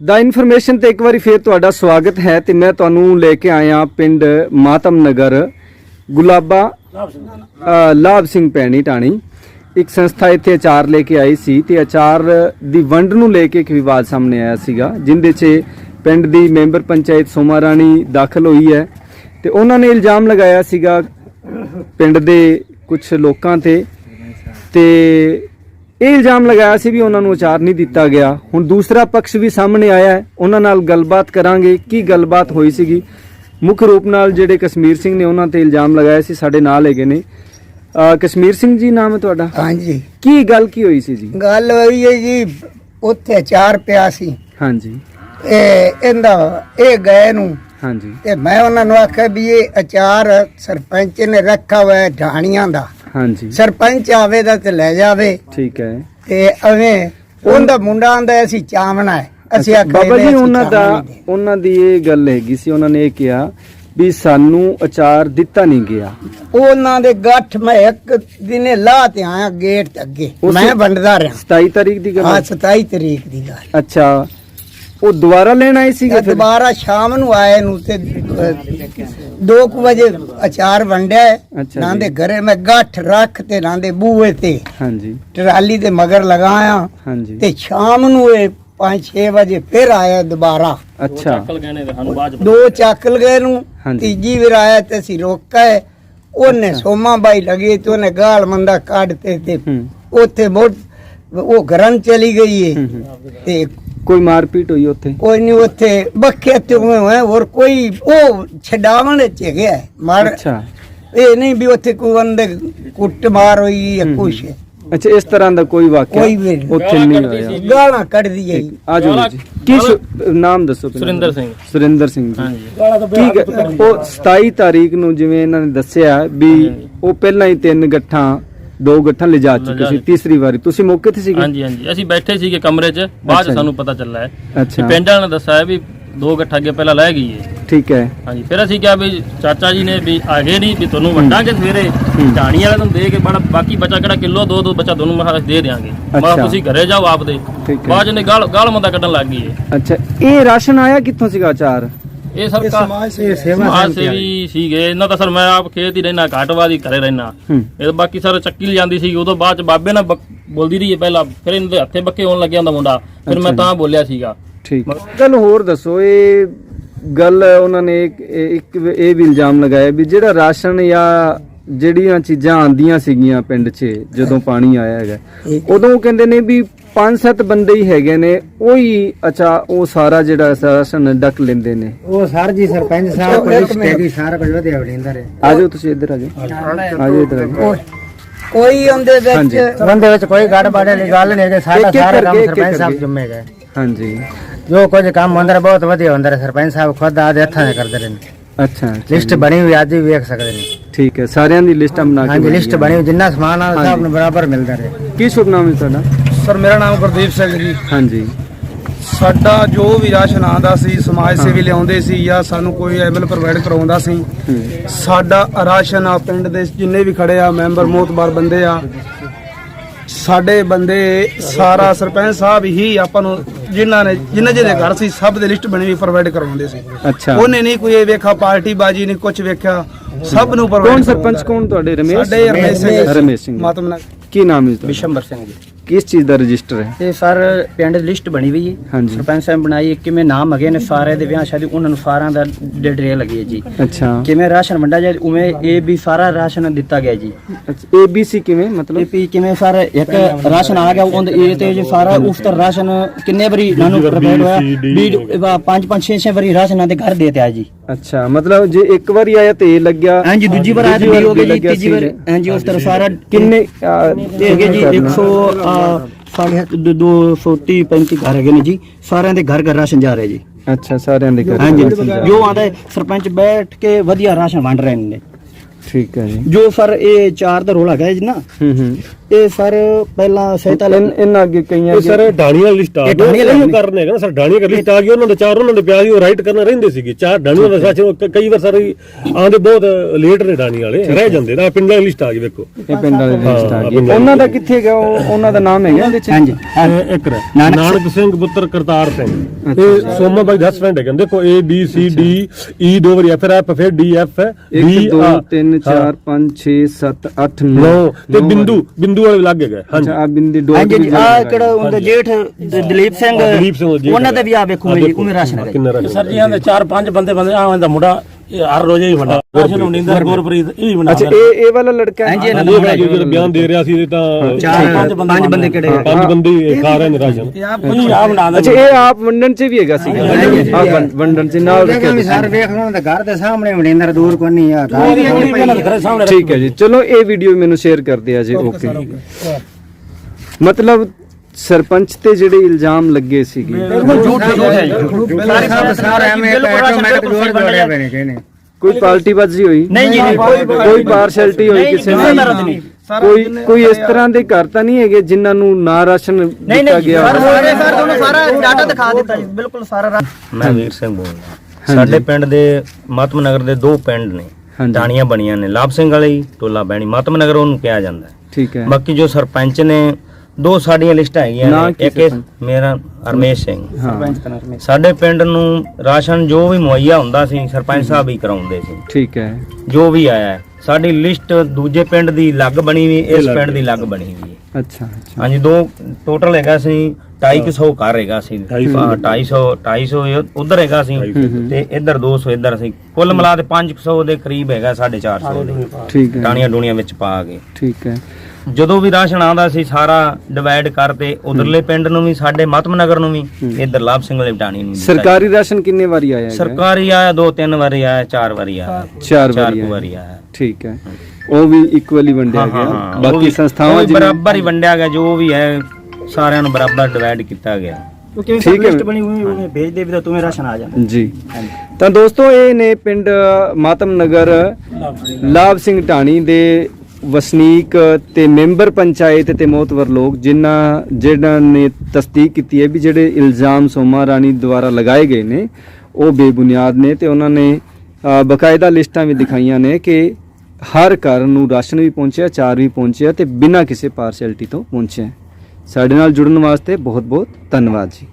ਦਾ information ਤੇ ਇੱਕ ਵਾਰੀ ਫੇਰ ਤੁਹਾਡਾ ਸਵਾਗਤ ਹੈ ਤੇ ਮੈਂ ਤੁਹਾਨੂੰ ਲੈ ਕੇ ਆਇਆ ਪਿੰਡ ਮਾਤਮ ਨਗਰ ਗੁਲਾਬਾ ਲਾਭ ਸਿੰਘ ਪੈਣੀ। ਟਾਣੀ। ਇੱਕ ਸੰਸਥਾ ਇੱਥੇ ਅਚਾਰ ਲੈ ਕੇ ਆਈ ਸੀ ਤੇ ਅਚਾਰ ਦੀ ਵੰਡ ਨੂੰ ਲੈ ਕੇ ਇੱਕ ਵਿਵਾਦ ਸਾਹਮਣੇ ਆਇਆ ਸੀਗਾ ਜਿੰਦੇ 'ਚ ਪਿੰਡ ਦੀ ਮੈਂਬਰ ਪੰਚਾਇਤ ਸੋਮਾ ਰਾਣੀ ਦਾਖਲ ਹੋਈ ਹੈ ਤੇ ਉਹਨਾਂ ਨੇ ਇਲਜ਼ਾਮ ਲਗਾਇਆ ਸੀਗਾ ਪਿੰਡ ਦੇ ਕੁਝ ਲੋਕਾਂ ਤੇ ਤੇ ਇਹ ਇਲਜ਼ਾਮ ਲਗਾਇਆ ਸੀ ਵੀ ਉਹਨਾਂ ਨੂੰ ਅਚਾਰ ਨਹੀਂ ਦਿੱਤਾ ਗਿਆ। ਹੁਣ ਦੂਸਰਾ ਪਕਸ਼ ਵੀ ਸਾਹਮਣੇ ਆਇਆ ਹੈ। ਉਹਨਾਂ ਨਾਲ ਗੱਲਬਾਤ ਕਰਾਂਗੇ। ਕੀ ਗੱਲਬਾਤ ਹੋਈ ਸੀਗੀ? ਮੁੱਖ ਰੂਪ ਨਾਲ ਜਿਹੜੇ ਕਸ਼ਮੀਰ ਸਿੰਘ ਨੇ ਉਹਨਾਂ ਤੇ ਇਲਜ਼ਾਮ ਲਗਾਇਆ ਸੀ ਸਾਡੇ ਨਾਲ ਹੈਗੇ ਨੇ। ਕਸ਼ਮੀਰ ਸਿੰਘ ਜੀ ਨਾਮ ਹੈ ਤੁਹਾਡਾ? ਹਾਂਜੀ। ਕੀ ਗੱਲ ਕੀ ਹੋਈ ਸੀ ਜੀ? ਗੱਲ ਹੋਈ ਹੈ ਜੀ ਉੱਥੇ ਚਾਰ ਪਿਆ ਸੀ। ਹਾਂਜੀ। ਇਹ ਇਹਦਾ ਇਹ ਗਏ ਨੂੰ। ਹਾਂਜੀ। ਤੇ ਮੈਂ ਉਹਨਾਂ ਨੂੰ ਆਖਿਆ ਵੀ ਇਹ ਅਚਾਰ ਸਰਪੰਚ ਨੇ ਰੱਖਾ ਹੋਇਆ ਢਾਣੀਆਂ ਦਾ। ਹਾਂਜੀ। ਸਰਪੰਚ ਆਵੇ ਦਾ ਤੇ ਲੈ ਜਾਵੇ। ਠੀਕ ਹੈ। ਤੇ ਐਵੇਂ ਉਹਦਾ ਮੁੰਡਾ ਆਂਦਾ ਅਸੀਂ ਚਾਵਣਾ ਹੈ। ਅਸੀਂ ਆਖਿਆ ਬਾਬਾ ਜੀ ਉਹਨਾਂ ਦਾ। ਉਹਨਾਂ ਦੀ ਇਹ ਗੱਲ ਹੈਗੀ ਸੀ ਉਹਨਾਂ ਨੇ ਇਹ ਕਿਹਾ ਵੀ ਸਾਨੂੰ ਅਚਾਰ ਦਿੱਤਾ ਨਹੀਂ ਗਿਆ। ਉਹਨਾਂ ਦੇ ਗੱਠ ਮੈਂ ਇੱਕ ਦਿਨੇ ਲਾ ਤੇ ਆਇਆ ਗੇਟ ਤੇ ਅੱਗੇ ਮੈਂ ਵੰਡਦਾ ਰਿਹਾ। 27 ਤਾਰੀਖ ਦੀ ਗੱਲ ਹਾਂ। ਹੈ? 27 ਤਰੀਕ ਦੀ ਗੱਲ। ਅੱਛਾ ਉਹ ਦੁਬਾਰਾ ਲੈਣ ਆਏ ਸੀਗੇ ਫਿਰ? ਦੁਬਾਰਾ ਸ਼ਾਮ ਨੂੰ ਆਏ ਨੂੰ ਤੇ 2 ਵਜੇ ਅਚਾਰ ਵੰਡਿਆ ਨਾਂ। ਦੇ ਘਰੇ ਮੈਂ ਗੱਠ ਰੱਖ ਤੇ ਨਾਂ ਦੇ ਬੂਹੇ ਤੇ ਹਾਂਜੀ। ਟਰਾਲੀ ਦੇ ਮਗਰ ਲਗਾਇਆ ਹਾਂਜੀ। ਤੇ ਸ਼ਾਮ ਨੂੰ ਇਹ 5-6 ਵਜੇ ਫਿਰ ਆਇਆ ਦੁਬਾਰਾ। ਅੱਛਾ। ਦੋ ਚੱਕਲ ਗਏ ਨੂੰ। ਤੀਜੀ ਵਾਰ ਆਇਆ ਤੇ ਅਸੀਂ ਰੋਕਾ ਉਹਨੇ ਸੋਮਾ ਬਾਈ ਲਗੀ ਤੇ ਉਹਨੇ ਗਾਲ ਮੰਦਾ ਕੱਢ ਤੇ ਉੱਥੇ ਮੋੜ ਉਹ ਘਰਾਂ ਚਲੀ ਗਈ ਹੂੰ। ਤੇ ਕੋਈ ਮਾਰਪੀਟ ਹੋਈ ਉੱਥੇ? ਕੋਈ ਨਹੀਂ ਉੱਥੇ ਬੱਕੇ ਤੇ ਹੋਏ ਹੋਏ ਹੋਰ ਕੋਈ ਉਹ ਛਡਾਵਣ ਚ ਗਿਆ। ਮਾਰ ਅੱਛਾ। ਇਹ ਨਹੀਂ ਵੀ ਉੱਥੇ ਕੋਈ ਬੰਦੇ ਕੁੱਟ ਮਾਰ ਹੋਈ ਜਾਂ ਕੁਛ। ਅੱਛਾ ਇਸ ਤਰ੍ਹਾਂ ਦਾ ਕੋਈ ਵਾਕਿਆ ਕੋਈ ਵੀ ਨਹੀਂ। ਉੱਥੇ ਨਹੀਂ ਹੋਇਆ। ਗਾਲਾਂ ਕੱਢਦੀ ਹੈ ਆ ਜਾਓ ਜੀ। ਕੀ ਸ਼ੁ- ਨਾਮ ਦੱਸੋ ਪਹਿਲਾਂ। ਸੁਰਿੰਦਰ ਸਿੰਘ। ਸੁਰਿੰਦਰ ਸਿੰਘ ਜੀ। ਠੀਕ ਹੈ ਉਹ 27 ਤਾਰੀਖ ਨੂੰ ਜਿਵੇਂ ਇਹਨਾਂ ਨੇ ਦੱਸਿਆ ਵੀ ਉਹ ਪਹਿਲਾਂ ਹੀ ਤਿੰਨ ਗੱਠਾਂ ਦੋ ਗੱਠਾਂ ਲਿਜਾ ਚੁੱਕੇ ਸੀ ਤੀਸਰੀ ਵਾਰੀ। ਤੁਸੀਂ ਮੌਕੇ ਤੇ ਸੀਗੇ? ਹਾਂਜੀ ਹਾਂਜੀ। ਅਸੀਂ ਬੈਠੇ ਸੀਗੇ ਕਮਰੇ 'ਚ ਬਾਅਦ ਅੱਛਾ 'ਚ ਜੀ। ਸਾਨੂੰ ਪਤਾ ਚੱਲਾ ਹੈ ਅੱਛਾ ਪਿੰਡ ਵਾਲਿਆਂ ਨੇ ਦੱਸਿਆ ਵੀ ਦੋ ਗੱਠਾ ਅੱਗੇ ਪਹਿਲਾਂ ਲੈ ਗਈ ਹੈ ਠੀਕ ਹੈ। ਹਾਂਜੀ ਫਿਰ ਅਸੀਂ ਕਿਹਾ ਵੀ ਚਾਚਾ ਜੀ ਨੇ ਵੀ ਆਗੇ ਨਹੀਂ ਵੀ ਤੁਹਾਨੂੰ ਵੰਡਾਂਗੇ ਸਵੇਰੇ। ਢਾਣੀ ਵਾਲੇ ਨੂੰ ਦੇ ਕੇ ਬੜਾ ਬਾਕੀ ਬਚਾ ਕਿਹੜਾ ਕਿਲੋ ਦੋ ਦੋ ਬਚਾ ਦੋਨੋਂ ਮੈਂ ਦੇ ਦਿਆਂਗੇ। ਮੈਂ। ਤੁਸੀਂ ਘਰੇ ਜਾਓ ਆਪਦੇ। ਠੀਕ ਹੈ। ਬਾਅਦ 'ਚ ਨੇ ਗਾਲ ਗਾਲ ਮੰਦਾ ਕੱਢਣ ਲੱਗ ਗਈ ਹੈ ਅੱਛਾ ਇਹ ਰਾਸ਼ਨ ਆਇਆ ਕਿੱਥੋਂ ਸੀਗਾ ਅਚਾਰ? ਇਹ ਸਰ ਸਮਾਜ ਸੇਵੀ ਸੀਗੇ। ਇਹਨਾਂ ਤਾਂ ਸਰ ਮੈਂ ਆਪ ਖੇਤ ਹੀ ਰਹਿਣਾ ਘਾਟਵਾਦੀ ਘਰੇ ਰਹਿਣਾ ਇਹ ਬਾਕੀ ਸਰ ਚੱਕੀ ਲਿਆਂਦੀ ਸੀ ਉਦੋਂ ਬਾਅਦ ਚ ਬਾਬੇ ਨਾਲ ਬੋਲਦੀ ਰਹੀ ਪਹਿਲਾਂ। ਫਿਰ ਇਹਨਾਂ ਦੇ ਹੱਥੇ ਬੱਕੇ ਹੋਣ ਲੱਗਿਆ ਹੁੰਦਾ ਮੁੰਡਾ। ਫਿਰ ਮੈਂ ਤਾਂ ਬੋਲਿਆ ਸੀਗਾ। ਠੀਕ। ਗੱਲ ਹੋਰ ਦੱਸੋ ਇਹ ਗੱਲ ਉਹਨਾਂ ਨੇ ਇੱਕ ਇੱਕ ਇਹ ਵੀ ਇਲਜ਼ਾਮ ਲਗਾਇਆ ਵੀ ਜਿਹੜਾ ਰਾਸ਼ਨ ਜਾਂ ਜਿਹੜੀਆਂ ਚੀਜ਼ਾਂ ਆਂਦੀਆਂ ਸੀਗੀਆਂ ਪਿੰਡ 'ਚ ਜਦੋਂ ਪਾਣੀ ਆਇਆ ਹੈਗਾ ਉਦੋਂ ਕਹਿੰਦੇ ਨੇ ਵੀ ਪੰਜ ਸੱਤ ਬੰਦੇ ਹੀ ਹੈਗੇ ਨੇ ਉਹੀ ਅੱਛਾ ਉਹ ਸਾਰਾ ਜਿਹੜਾ ਰਾਸ਼ਨ ਡੱਕ ਲੈਂਦੇ ਨੇ। ਉਹ ਸਰ ਜੀ ਸਰਪੰਚ ਸਾਹਿਬ ਕੋਲ ਲਿਸਟ ਹੈਗੀ ਸਾਰਾ ਕੁਝ ਵਧੀਆ ਵੜਿੰਦਾ ਰੇ ਆ ਜਾਓ ਤੁਸੀਂ ਇੱਧਰ ਆ ਜਾਓ ਆ ਜਾਓ ਇੱਧਰ ਆ ਜਾਓ ਕੋਈ ਉਹਦੇ। ਵਿੱਚ ਬੰਦੇ ਵਿੱਚ ਕੋਈ ਗੜ ਬਾੜੇ ਵਾਲੀ ਗੱਲ ਨਹੀਂ ਹੈ ਸਾਡਾ ਸਾਰਾ ਕੰਮ ਸਰਪੰਚ ਸਾਹਿਬ ਕਰਕੇ। ਜੁੰਮੇ ਗਏ। ਹਾਂਜੀ। ਜੋ ਕੁਝ ਕੰਮ ਹੁੰਦਾ ਰਿਹਾ, ਬਹੁਤ ਵਧੀਆ ਹੁੰਦਾ। ਸਰਪੰਚ ਸਾਹਿਬ ਖੁਦ ਆਦੇ ਹੱਥਾਂ ਨਾਲ ਕਰਦੇ ਰਹੇ ਨੇ। ਅੱਛਾ ਲਿਸਟ। ਬਣੀ ਹੋਈ ਅੱਜ ਵੀ ਵੇਖ ਸਕਦੇ ਨੇ। ਠੀਕ ਹੈ ਸਾਰਿਆਂ ਦੀ ਲਿਸਟਾਂ ਬਣਾ ਕੇ ਹਾਂਜੀ ਲਿਸਟ ਬਣੀ ਹੋਈ ਜਿੰਨਾ ਸਮਾਨ ਆ। ਸਭ ਨੂੰ ਬਰਾਬਰ ਮਿਲਦਾ ਰਿਹਾ। ਕੀ ਸ਼ੁਭ ਨਾਮ ਹੈ ਤੁਹਾਡਾ? ਸਰ ਮੇਰਾ ਨਾਮ ਗੁਰਦੀਪ ਸਿੰਘ ਜੀ। ਹਾਂਜੀ। ਸਾਡਾ ਜੋ ਵੀ ਰਾਸ਼ਨ ਆਉਂਦਾ ਸੀ ਸਮਾਜ ਸੇਵੀ ਲਿਆਉਂਦੇ ਸੀ ਜਾਂ ਸਾਨੂੰ ਕੋਈ ਐਮਐਲ ਪ੍ਰੋਵਾਈਡ ਕਰਾਉਂਦਾ ਸੀ ਸਾਡਾ ਰਾਸ਼ਨ ਆ ਪਿੰਡ ਦੇ ਜਿੰਨੇ ਵੀ ਖੜੇ ਆ ਮੈਂਬਰ ਮੋਤਬਾਰ ਬੰਦੇ ਆ ਸਾਡੇ ਬੰਦੇ ਸਾਰਾ ਸਰਪੰਚ ਸਾਹਿਬ ਹੀ ਆਪਾਂ ਨੂੰ ਜਿਨ੍ਹਾਂ ਨੇ ਜਿਨ੍ਹਾਂ ਜਿਹਦੇ ਘਰ ਸੀ ਸਭ ਦੇ ਲਿਸਟ ਬਣੀ ਵੀ ਪ੍ਰੋਵਾਈਡ ਕਰਵਾਉਂਦੇ ਸੀ। ਅੱਛਾ। ਉਹਨੇ ਨਹੀਂ ਕੋਈ ਇਹ ਵੇਖਾ ਪਾਰਟੀ ਬਾਜੀ ਨਹੀਂ ਕੁਝ ਵੇਖਿਆ ਸਭ ਨੂੰ ਕੌਣ ਪ੍ਰੋਵਾਈਡ ਸਰਪੰਚ? ਕੌਣ ਤੁਹਾਡੇ? ਰਮੇਸ਼? ਸਾਡੇ ਰਮੇਸ਼ ਸਿੰਘ ਰਮੇਸ਼ ਸਿੰਘ ਮਾਤਮ ਕੀ ਨਾਮ ਹੈ ਤੁਹਾਡਾ? ਬਿਸ਼ੰਬਰ ਸਿੰਘ ਜੀ। ਕਿਸ ਚੀਜ਼ ਦਾ ਰਜਿਸਟਰ ਹੈ? ਤੇ ਸਰ ਪਿੰਡ ਦੀ ਲਿਸਟ ਬਣੀ ਹੋਈ ਹੈ। ਹਾਂਜੀ। ਸਰਪੰਚ ਸਾਹਿਬ ਬਣਾਈ ਹੈ, ਕਿਵੇਂ ਨਾਮ ਹੈਗੇ ਨੇ ਸਾਰੇ ਦੇ ਵਿਆਹ ਸ਼ਾਦੀ ਉਹਨਾਂ ਨੂੰ ਸਾਰਿਆਂ ਦਾ ਡਿਟੇਲ ਲੱਗੀ ਹੈ ਜੀ। ਅੱਛਾ। ਕਿਵੇਂ ਰਾਸ਼ਨ ਵੰਡਾ ਜਾਏ ਉਵੇਂ ਇਹ ਵੀ ਸਾਰਾ ਰਾਸ਼ਨ ਦਿੱਤਾ ਗਿਆ ਜੀ। ਏਬੀਸੀ ਕਿਵੇਂ ਇਹ ਮਤਲਬ ਵੀ ਕਿਵੇਂ ਸਰ ਇੱਕ ਰਾਸ਼ਨ ਆ ਗਿਆ ਉਹਦੇ ਇਹ ਤੇ ਜੀ ਸਾਰਾ ਉਸ ਤਰ੍ਹਾਂ ਰਾਸ਼ਨ ਕਿੰਨੇ ਵਾਰੀ ਨਾਨੂੰ ਪ੍ਰੋਵਾਈਡ ਹੋਇਆ? ਵੀ ਪੰਜ ਪੰਜ ਛੇ ਛੇ ਵਾਰੀ ਰਾਸ਼ਨ ਦੇ ਘਰ ਦੇ ਤੇ ਆ ਜੀ। ਅੱਛਾ ਮਤਲਬ ਜੇ ਇੱਕ ਵਾਰੀ ਆਇਆ ਤੇ ਇਹ ਲੱਗਿਆ? ਹਾਂਜੀ ਦੂਜੀ ਵਾਰ ਆਇਆ ਤੇ ਹੋ ਗਿਆ ਜੀ ਤੀਜੀ ਵਾਰ। ਹਾਂਜੀ ਉਸ ਤਰ੍ਹਾਂ ਸਾਰਾ ਕਿੰਨੇ ਇਹ ਜੀ 100 ਸਾਢੇ 230 35 ਘਰ ਹੈਗੇ ਨੇ ਜੀ। ਸਾਰਿਆਂ ਦੇ ਘਰ ਘਰ ਰਾਸ਼ਨ ਜਾ ਰਿਹਾ ਜੀ। ਅੱਛਾ ਸਾਰਿਆਂ ਦੇ ਘਰ ਹਾਂਜੀ। ਜੋ ਆਂਦਾ ਹੈ, ਸਰਪੰਚ ਬੈਠ ਕੇ ਵਧੀਆ ਰਾਸ਼ਨ ਵੰਡ ਰਹੇ ਨੇ। ਠੀਕ ਹੈ ਜੀ। ਜੋ ਸਰ ਇਹ ਚਾਰ ਦਾ ਰੋਲ ਹੈਗਾ ਜੀ ਨਾ। ਹੂੰ ਹੂੰ। ਇਹ ਸਰ ਪਹਿਲਾਂ ਸਹਿਤਾ ਇਨ- ਇਹਨਾਂ ਅੱਗੇ ਕਈਆਂ ਇਹ ਸਰ ਡਾਣੀਆਂ ਵਾਲੀ ਲਿਸਟ ਆ ਇਹ ਵਾਲੀ ਕਰਨੇ ਹੈਗਾ ਨਾ ਸਰ ਡਾਣੀਆਂ ਵਾਲੀ ਲਿਸਟ ਆ ਗਈ ਉਹਨਾਂ ਦੇ ਚਾਰ ਉਹਨਾਂ ਦੇ ਪਿਆ ਸੀ ਉਹ ਰਾਈਟ ਕਰਨਾ ਰਹਿੰਦੇ ਸੀਗੇ। ਚਾਰ ਡਾਣੀਆਂ ਦਾ ਸੱਚ ਕਈ ਵਾਰ ਸਰ ਆਂਦੇ ਬਹੁਤ ਲੇਟ ਨੇ ਡਾਣੀ ਵਾਲੇ ਰਹਿ ਜਾਂਦੇ ਨਾ। ਪਿੰਡਾਂ ਦੀ ਲਿਸਟ ਆ ਗਈ ਵੇਖੋ। ਇਹ ਪਿੰਡ ਵਾਲੇ ਲਿਸਟ ਆ ਗਈ। ਵਾਲੇ ਉਹਨਾਂ ਦਾ ਕਿੱਥੇ ਗਿਆ ਉਹ- ਉਹਨਾਂ ਦਾ ਨਾਮ ਹੈਗਾ ਇਹਦੇ ਚ? ਹਾਂਜੀ। ਇੱਕ ਨਾਨਕ ਸਿੰਘ। ਪੁੱਤਰ ਕਰਤਾਰ ਸਿੰਘ। ਇਹ ਸੋਮਾ ਬਾਈ ਦਾ ਫਰੈਂਡ ਹੈਗੇ ਦੇਖੋ A B C D E ਦੋ ਵਾਰੀ F F ਫਿਰ D F 1 D 2 A 3 4 5 6 7 8 9 ਨੌ। ਤੇ ਬਿੰਦੂ ਬਿੰਦੂ ਵਾਲੇ ਲੱਗ ਗਏ। ਹਾਂਜੀ। ਅੱਛਾ ਆ ਬਿੰਦੀ ਡੋਰ ਹਾਂਜੀ ਜੀ ਆ ਕਿਹੜਾ ਉਹਦਾ ਜੇਠ ਦਲੀਪ ਸਿੰਘ ਦਲੀਪ ਉਹਨਾਂ ਦੇ ਵੀ ਆ ਵੇਖੋ ਮੇਰੀ ਉਮਰ ਰਾਸ਼ਨ। ਕਿੰਨਾ ਰਾਸ਼ਨ ਸਰ ਜੀ ਆਂਦੇ ਚਾਰ ਪੰਜ ਬੰਦੇ ਬੰਦੇ ਆ ਦਾ ਮੁੰਡਾ ਇਹ ਹਰ ਰੋਜ਼ ਹੀ ਵੱਡਾ ਰਾਸ਼ਨ ਉਨੀਂਦਰ ਗੁਰਪ੍ਰੀਤ ਇਹ ਵੀ ਬਣਾ ਅੱਛਾ ਇਹ ਇਹ ਵਾਲਾ ਲੜਕਾ ਹੈ? ਹਾਂਜੀ ਇਹਨਾਂ ਇਹ ਜਿਹੜਾ ਜਿਹੜਾ ਬਿਆਨ ਦੇ ਰਿਹਾ ਸੀ ਇਹ ਤਾਂ ਚਾਰ ਪੰਜ ਬੰਦੇ ਕਿਹੜੇ ਆ? ਪੰਜ ਬੰਦੇ ਹੀ ਖਾ ਰਹੇ ਨੇ ਰਾਸ਼ਨ। ਇਹ ਆ ਬਣਾ ਅੱਛਾ ਇਹ ਆਪ ਵੰਡਣ ਚ ਵੀ ਹੈਗਾ ਸੀ ਆ ਵੰਡਣ ਚ ਨਾਲ ਵੀ ਸਰ ਵੇਖ ਲਓ ਉਹਦੇ ਘਰ ਦੇ ਸਾਹਮਣੇ ਮਨਿੰਦਰ ਦੂਰ ਕੋਈ ਨਹੀਂ ਆ। ਘਰ ਘਰੇ ਸਾਹਮਣੇ ਠੀਕ ਹੈ ਜੀ। ਚਲੋ ਇਹ ਵੀਡੀਓ ਮੈਨੂੰ ਸ਼ੇਅਰ ਕਰ ਦਿਆ ਜੀ। ਓਕੇ। ਮਤਲਬ ਸਰਪੰਚ ਤੇ ਜਿਹੜੇ ਇਲਜ਼ਾਮ ਲੱਗੇ ਸੀਗੇ। ਸਾਰੇ ਸਭ ਸਾਰ ਐਵੇਂ ਆਟੋਮੈਟਿਕ ਜੋੜ ਜੋੜਿਆ ਬਣੇ ਕਹਿੰਦੇ ਕੋਈ ਪਾਰਟੀਬਾਜ਼ੀ ਹੋਈ? ਨਹੀਂ ਜੀ ਨਹੀਂ ਕੋਈ ਪਾਰਸ਼ੈਲਿਟੀ ਹੋਈ ਕਿਸੇ ਨਾਲ? ਕੋਈ ਕੋਈ ਇਸ ਤਰ੍ਹਾਂ ਦੇ ਘਰ ਤਾਂ ਨਹੀਂ ਹੈਗੇ ਜਿਨ੍ਹਾਂ ਨੂੰ ਨਾ ਰਾਸ਼ਨ ਦਿੱਤਾ ਨਹੀਂ ਗਿਆ ਸਰ ਸਰ ਤੁਹਾਨੂੰ ਸਾਰਾ ਡਾਟਾ ਦਿਖਾ ਦਿੱਤਾ ਜੀ। ਬਿਲਕੁਲ ਸਾਰਾ ਮੈਂ ਵੀਰ ਸਿੰਘ ਬੋਲਦਾ ਸਾਡੇ ਪਿੰਡ ਦੇ ਮਾਤਮ ਨਗਰ ਦੇ ਦੋ ਪਿੰਡ ਨੇ। ਟਾਣੀਆਂ ਬਣੀਆਂ ਨੇ। ਲਾਭ ਸਿੰਘ ਵਾਲੀ ਟੋਲਾ ਬੈਣੀ ਮਾਤਮ ਨਗਰ ਉਹਨੂੰ ਕਿਹਾ ਜਾਂਦਾ ਹੈ। ਠੀਕ ਹੈ। ਬਾਕੀ ਜੋ ਸਰਪੰਚ ਨੇ ਦੋ ਸਾਡੀਆਂ ਲਿਸਟਾਂ ਹੈਗੀਆਂ ਨਾਂ ਨੇ। ਕੀ ਇੱਕ ਇਹ ਮੇਰਾ ਰਮੇਸ਼ ਸਿੰਘ। ਹਾਂ। ਸਾਡੇ ਪਿੰਡ ਨੂੰ ਰਾਸ਼ਨ ਜੋ ਵੀ ਮੁਹੱਈਆ ਹੁੰਦਾ ਸੀ ਸਰਪੰਚ ਸਾਹਿਬ ਹੀ ਕਰਾਉਂਦੇ ਸੀ। ਠੀਕ ਹੈ। ਜੋ ਵੀ ਆਇਆ ਹੈ। ਸਾਡੀ ਲਿਸਟ ਦੂਜੇ ਪਿੰਡ ਦੀ ਲੱਗ ਬਣੀ ਵੀ ਇਸ ਪਿੰਡ ਦੀ ਲੱਗ ਬਣੀ ਵੀ ਹੈ। ਅੱਛਾ ਅੱਛਾ। ਹਾਂਜੀ ਦੋ ਟੋਟਲ ਹੈਗਾ ਸੀ 250 ਘਰ ਹੈਗਾ ਸੀ। 250 250 ਉਧਰ ਹੈਗਾ ਸੀ। ਤੇ ਇੱਧਰ 200 ਇੱਧਰ ਸੀ ਕੁੱਲ ਮਿਲਾ ਕੇ 500 ਦੇ ਕਰੀਬ ਹੈਗਾ 450 ਦੇ। ਠੀਕ ਹੈ। ਟਾਣੀਆਂ ਡੂਣੀਆਂ ਵਿੱਚ ਪਾ ਕੇ। ਠੀਕ ਹੈ। ਜਦੋਂ ਵੀ ਰਾਸ਼ਨ ਆਉਂਦਾ ਸੀ ਸਾਰਾ ਡਿਵਾਈਡ ਕਰਤੇ ਉਧਰਲੇ ਪਿੰਡ ਨੂੰ ਵੀ ਸਾਡੇ ਮਤਮ ਨਗਰ ਨੂੰ ਵੀ ਇੱਧਰ ਲਾਭ ਸਿੰਘ ਵਾਲੀ ਟਾਣੀ ਨੂੰ ਸਰਕਾਰੀ ਰਾਸ਼ਨ ਕਿੰਨੇ ਵਾਰੀ ਆਇਆ ਜੀ। ਹੈ ਸਰਕਾਰੀ ਆਇਆ ਦੋ ਤਿੰਨ ਵਾਰੀ ਆਇਆ ਚਾਰ ਵਾਰੀ ਆਇਆ। ਚਾਰ ਵਾਰੀ। ਕੁ ਆਇਆ। ਵਾਰੀ ਆਇਆ। ਠੀਕ ਹੈ। ਉਹ ਵੀ ਇਕੁਅਲੀ ਵੰਡਿਆ ਹਾਂ, ਹਾਂ, ਗਿਆ। ਉਹ ਬਾਕੀ ਵੀ- ਸੰਸਥਾਵਾਂ ਵੀ ਜਿਵੇਂ ਬਰਾਬਰ ਹੀ ਵੰਡਿਆ ਗਿਆ ਜੋ ਵੀ ਹੈ ਸਾਰਿਆਂ ਨੂੰ ਬਰਾਬਰ ਡਿਵਾਈਡ ਕੀਤਾ ਗਿਆ। ਹੈ। ਲਿਸਟ ਬਣੀ ਹੋਈ ਉਹਨੇ ਭੇਜ ਦੇ ਵੀ ਤਾਂ ਤੁਮੇ ਰਾਸ਼ਨ ਆ ਜਾਣਾ ਜੀ। ਤਾਂ ਦੋਸਤੋ ਇਹ ਨੇ ਪਿੰਡ ਮਾਤਮ ਨਗਰ ਲਾਭ ਸਿੰਘ ਢਾਣੀ ਦੇ ਵਸਨੀਕ ਤੇ ਮੈਂਬਰ ਪੰਚਾਇਤ ਤੇ ਮੋਤਵਰ ਲੋਕ ਜਿਨ੍ਹਾਂ ਜਿਹਨਾਂ ਨੇ ਤਸਦੀਕ ਕੀਤੀ ਹੈ ਵੀ ਜਿਹੜੇ ਇਲਜ਼ਾਮ ਸੋਮਾ ਰਾਣੀ ਦੁਆਰਾ ਲਗਾਏ ਗਏ ਨੇ ਉਹ ਬੇਬੁਨਿਆਦ ਨੇ ਤੇ ਉਹਨਾਂ ਨੇ ਅ, ਬਕਾਇਦਾ ਲਿਸਟਾਂ ਵੀ ਦਿਖਾਈਆਂ ਨੇ ਕਿ ਹਰ ਘਰ ਨੂੰ ਰਾਸ਼ਨ ਵੀ ਪਹੁੰਚਿਆ ਚਾਰ ਵੀ ਪਹੁੰਚਿਆ ਤੇ ਬਿਨਾਂ ਕਿਸੇ ਪਾਰਸ਼ੈਲਿਟੀ ਤੋਂ ਪਹੁੰਚਿਆ ਸਾਡੇ ਨਾਲ ਜੁੜਨ ਵਾਸਤੇ ਬਹੁਤ ਬਹੁਤ ਧੰਨਵਾਦ ਜੀ।